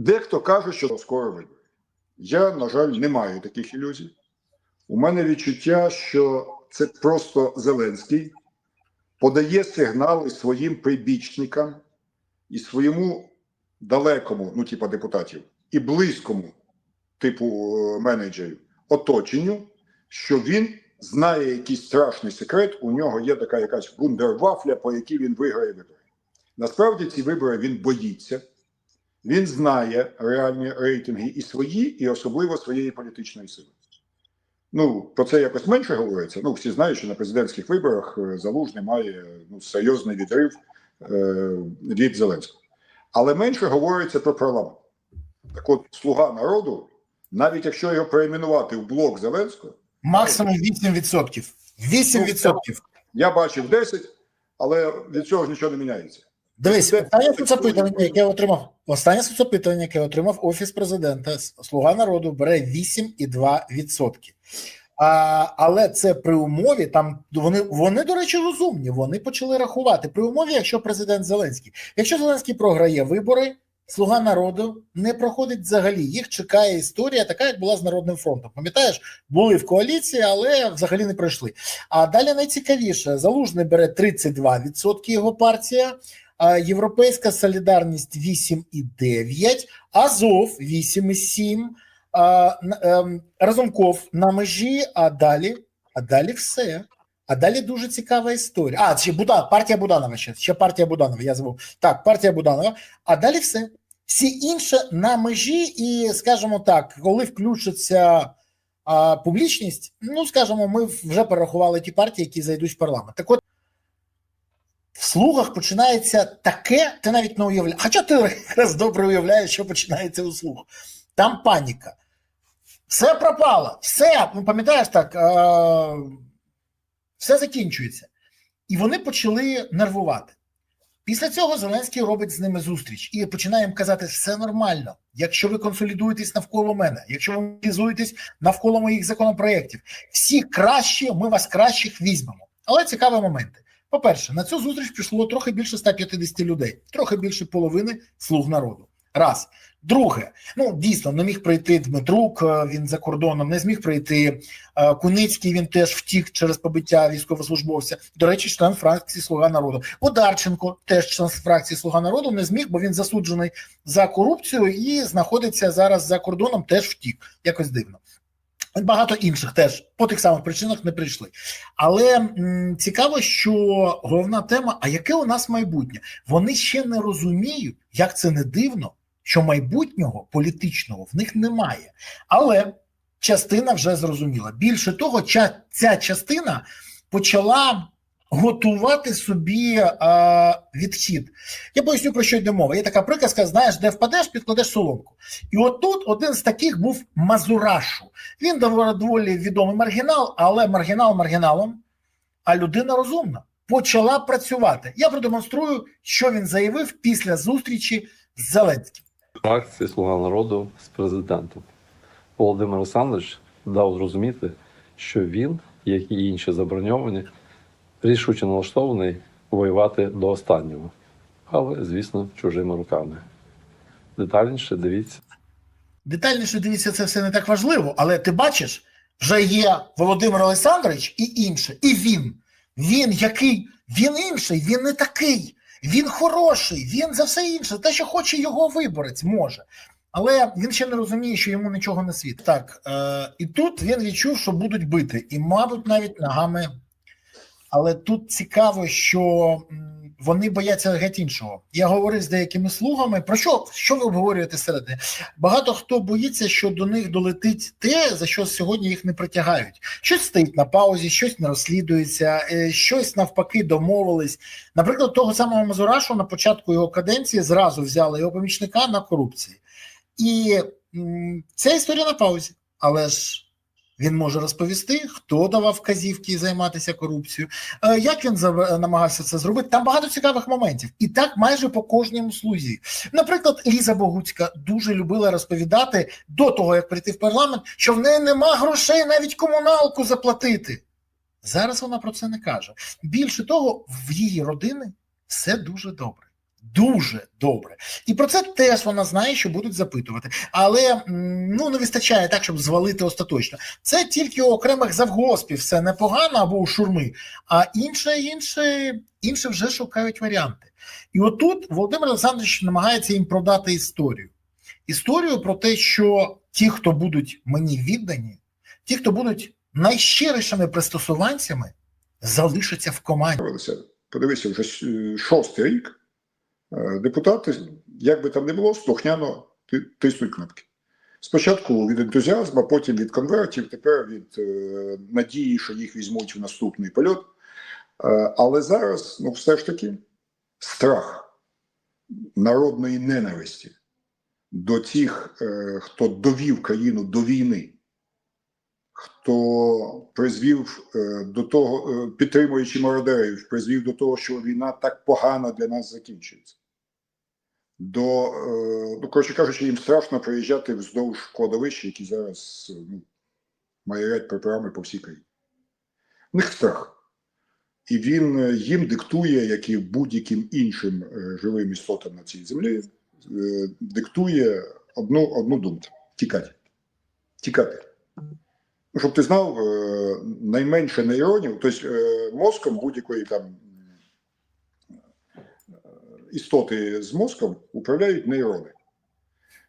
Дехто каже, що скоро вибори. Я, на жаль, не маю таких ілюзій. У мене відчуття, що це просто Зеленський подає сигнали своїм прибічникам і своєму далекому, ну, типа депутатів, і близькому, типу е, менеджерів, оточенню, що він знає якийсь страшний секрет, у нього є така якась вундервафля, по якій він виграє вибори. Насправді ці вибори він боїться. Він знає реальні рейтинги і свої, і особливо своєї політичної сили. Ну, про це якось менше говориться. Ну, всі знають, що на президентських виборах е, Залужний має ну, серйозний відрив е, від Зеленського. Але менше говориться про парламент. Так от, слуга народу, навіть якщо його перейменувати в блок Зеленського, Максимум 8%. 8%. я бачив 10, але від цього ж нічого не міняється. Дивись, останнє соцопитування, яке отримав останнє соцопитування, яке отримав офіс президента, Слуга народу бере 8,2%. А, але це при умові, там вони, вони, до речі, розумні. Вони почали рахувати при умові, якщо президент Зеленський. Якщо Зеленський програє вибори, слуга народу не проходить взагалі. Їх чекає історія, така як була з Народним фронтом. Пам'ятаєш, були в коаліції, але взагалі не пройшли. А далі найцікавіше: залужний бере 32% його партія. Європейська солідарність 8,9, Азов 8,7, а, н- ем, Разумков на межі, а далі, а далі все. А далі дуже цікава історія. А, ще Будан, партія Буданова ще, ще партія Буданова, я забув. Так, партія Буданова. А далі все. Всі інші на межі, і скажімо так, коли включиться а, публічність, ну скажімо, ми вже перерахували ті партії, які зайдуть в парламент. Так от слугах починається таке, ти навіть не уявляєш. Хоча ти якраз добре уявляєш, що починається у слуг. Там паніка. Все пропало, все, ну пам'ятаєш так, е- все закінчується. І вони почали нервувати. Після цього Зеленський робить з ними зустріч і починає їм казати: все нормально. Якщо ви консолідуєтесь навколо мене, якщо ви мобілізуєтесь навколо моїх законопроєктів, всі кращі, ми вас кращих візьмемо. Але цікаві моменти. По-перше, на цю зустріч прийшло трохи більше 150 людей, трохи більше половини слуг народу. Раз. Друге, ну дійсно не міг прийти Дмитрук, е, він за кордоном, не зміг прийти е, Куницький. Він теж втік через побиття військовослужбовця. До речі, член фракції Слуга народу. Одарченко, теж член фракції Слуга народу, не зміг, бо він засуджений за корупцію і знаходиться зараз за кордоном. Теж втік. Якось дивно. Багато інших теж по тих самих причинах не прийшли. Але м, цікаво, що головна тема: а яке у нас майбутнє? Вони ще не розуміють, як це не дивно, що майбутнього політичного в них немає. Але частина вже зрозуміла. Більше того, ця частина почала готувати собі е, відхід. Я поясню про що йде мова. Є така приказка: знаєш, де впадеш, підкладеш соломку. І отут один з таких був Мазурашу. Він доволі відомий маргінал, але маргінал маргіналом, а людина розумна. Почала працювати. Я продемонструю, що він заявив після зустрічі з Зеленським. фракції Слуга народу з президентом. Володимир Олександрович дав зрозуміти, що він, як і інші заброньовані, рішуче налаштований воювати до останнього, але, звісно, чужими руками. Детальніше дивіться. Детальніше дивіться, це все не так важливо, але ти бачиш, вже є Володимир Олександрович і інше, і він. Він який? Він інший, він не такий. Він хороший, він за все інше. Те, що хоче його виборець, може. Але він ще не розуміє, що йому нічого не світить. Так, е, і тут він відчув, що будуть бити, і, мабуть, навіть ногами. Але тут цікаво, що вони бояться геть іншого. Я говорив з деякими слугами. Про що, що ви обговорюєте середини? Багато хто боїться, що до них долетить те, за що сьогодні їх не притягають. Щось стоїть на паузі, щось не розслідується, е, щось навпаки домовились. Наприклад, того самого Мазурашу на початку його каденції зразу взяли його помічника на корупції. І м, ця історія на паузі. Але ж він може розповісти, хто давав вказівки займатися корупцією, е, як він зав- намагався це зробити. Там багато цікавих моментів, і так майже по кожному слузі. Наприклад, Ліза Богуцька дуже любила розповідати до того, як прийти в парламент, що в неї нема грошей навіть комуналку заплатити. Зараз вона про це не каже. Більше того, в її родини все дуже добре. Дуже добре, і про це теж вона знає, що будуть запитувати, але ну не вистачає так, щоб звалити остаточно. Це тільки у окремих завгоспів все непогано або у шурми, а інше, інше, інше вже шукають варіанти. І отут Володимир Олександрович намагається їм продати історію. Історію про те, що ті, хто будуть мені віддані, ті, хто будуть найщирішими пристосуванцями, залишаться в команді. Подивися, вже шостий рік е, депутати, як би там не було, слухняно тиснуть кнопки. Спочатку від ентузіазму, потім від конвертів, тепер від е, надії, що їх візьмуть в наступний польот. Е, але зараз, ну, все ж таки, страх народної ненависті до тих, е, хто довів країну до війни, хто призвів е, до того, е, підтримуючи мародерів, призвів до того, що війна так погано для нас закінчується. До, е, ну, коротше кажучи, їм страшно приїжджати вздовж кладовищ, які зараз е, ну, майорять прапорами по всій країні. В них страх. І він е, їм диктує, як і будь-яким іншим живим істотам на цій землі, диктує одну, одну думку: тікати. Тікати. Ну, щоб ти знав, найменше нейронів, тобто мозком будь-якої там істоти з мозком управляють нейрони.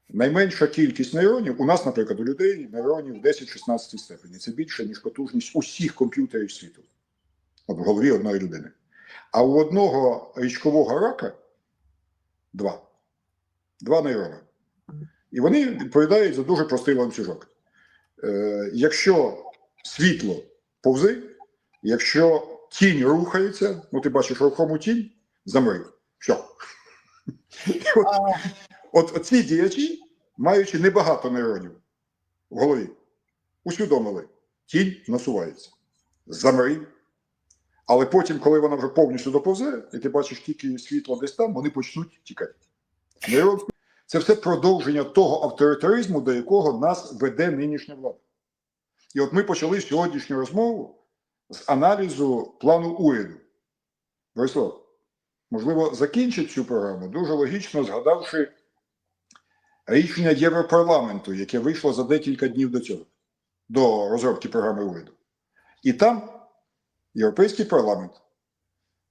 Найменша кількість нейронів, у нас, наприклад, у людей нейронів 10-16 степені. Це більше, ніж потужність усіх комп'ютерів світу. От в голові одної людини. А у одного річкового рака два. Два нейрони. І вони відповідають за дуже простий ланцюжок. Е, якщо світло повзи, якщо тінь рухається, ну ти бачиш рухому тінь, замри. Все. От ці діячі, маючи небагато нейронів в голові, усвідомили, тінь насувається. Замри. Але потім, коли вона вже повністю доповзе, і ти бачиш тільки світло десь там, вони почнуть тікати. Нейрон це все продовження того авторитаризму, до якого нас веде нинішня влада. І от ми почали сьогоднішню розмову з аналізу плану уряду. Борислав, можливо, закінчить цю програму дуже логічно згадавши рішення Європарламенту, яке вийшло за декілька днів до цього, до розробки програми уряду. І там Європейський парламент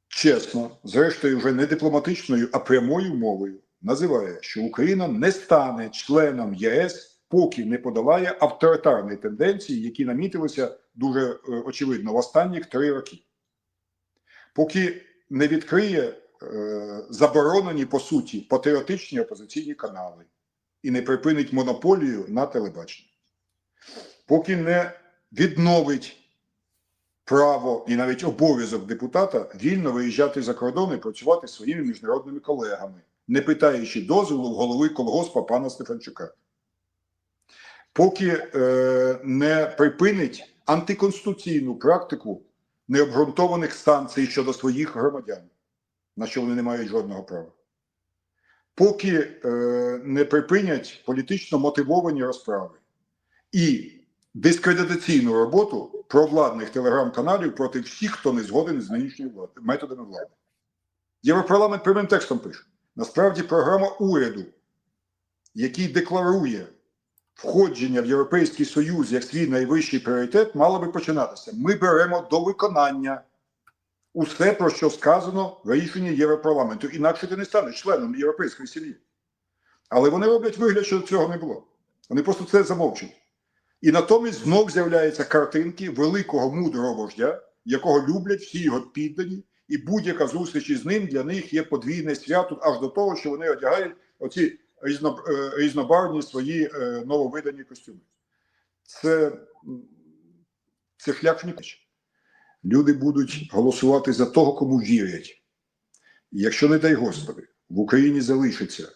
чесно, зрештою, вже не дипломатичною, а прямою мовою називає, що Україна не стане членом ЄС, поки не подолає авторитарні тенденції, які намітилися дуже е, очевидно в останніх три роки. Поки не відкриє заборонені по суті патріотичні опозиційні канали і не припинить монополію на телебачення, поки не відновить право і навіть обов'язок депутата вільно виїжджати за кордон і працювати зі своїми міжнародними колегами, не питаючи дозволу голови колгоспа пана Стефанчука. Поки е, не припинить антиконституційну практику необґрунтованих санкцій щодо своїх громадян, на що вони не мають жодного права. Поки е, не припинять політично мотивовані розправи і дискредитаційну роботу провладних телеграм-каналів проти всіх, хто не згоден з нинішньою владою, методами влади. Європарламент прямим текстом пише: насправді програма уряду, який декларує входження в Європейський Союз як свій найвищий пріоритет, мала би починатися. Ми беремо до виконання усе, про що сказано в рішенні Європарламенту. Інакше ти не станеш членом європейської сім'ї. Але вони роблять вигляд, що цього не було. Вони просто це замовчують. І натомість знов з'являються картинки великого мудрого вождя, якого люблять всі його піддані, і будь-яка зустріч із ним для них є подвійне свято, аж до того, що вони одягають оці е, різнобарвні свої е, нововидані костюми. Це, це шлях в нікуди. Люди будуть голосувати за того, кому вірять. І якщо, не дай Господи, в Україні залишиться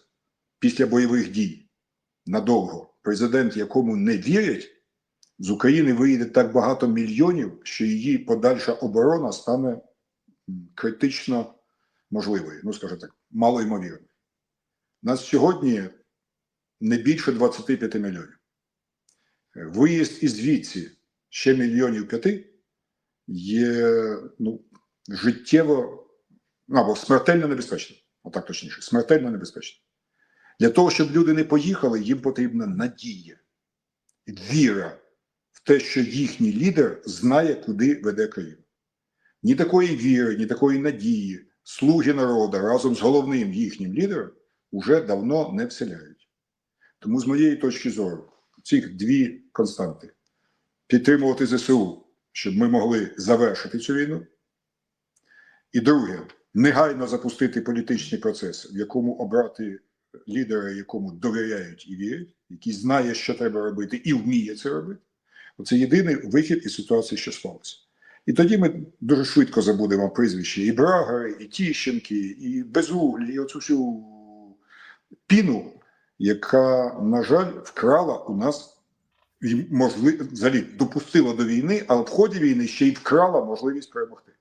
після бойових дій надовго президент, якому не вірять, з України виїде так багато мільйонів, що її подальша оборона стане критично можливою, ну скажімо так, малоймовірною. Нас сьогодні не більше 25 мільйонів. Виїзд із звідси ще мільйонів п'яти є ну, життєво ну, або смертельно небезпечним. отак точніше, смертельно небезпечно. Для того, щоб люди не поїхали, їм потрібна надія, віра в те, що їхній лідер знає, куди веде країну. Ні такої віри, ні такої надії слуги народу разом з головним їхнім лідером уже давно не вселяють. Тому, з моєї точки зору, цих дві константи підтримувати ЗСУ, щоб ми могли завершити цю війну. І друге, негайно запустити політичний процес, в якому обрати лідера, якому довіряють і вірять, який знає, що треба робити, і вміє це робити. Оце єдиний вихід із ситуації, що склалася. І тоді ми дуже швидко забудемо прізвища і Брагари, і Тіщенки, і Безуглі, і оцю всю піну, яка, на жаль, вкрала у нас можливо, взагалі допустила до війни, а в ході війни ще й вкрала можливість перемогти.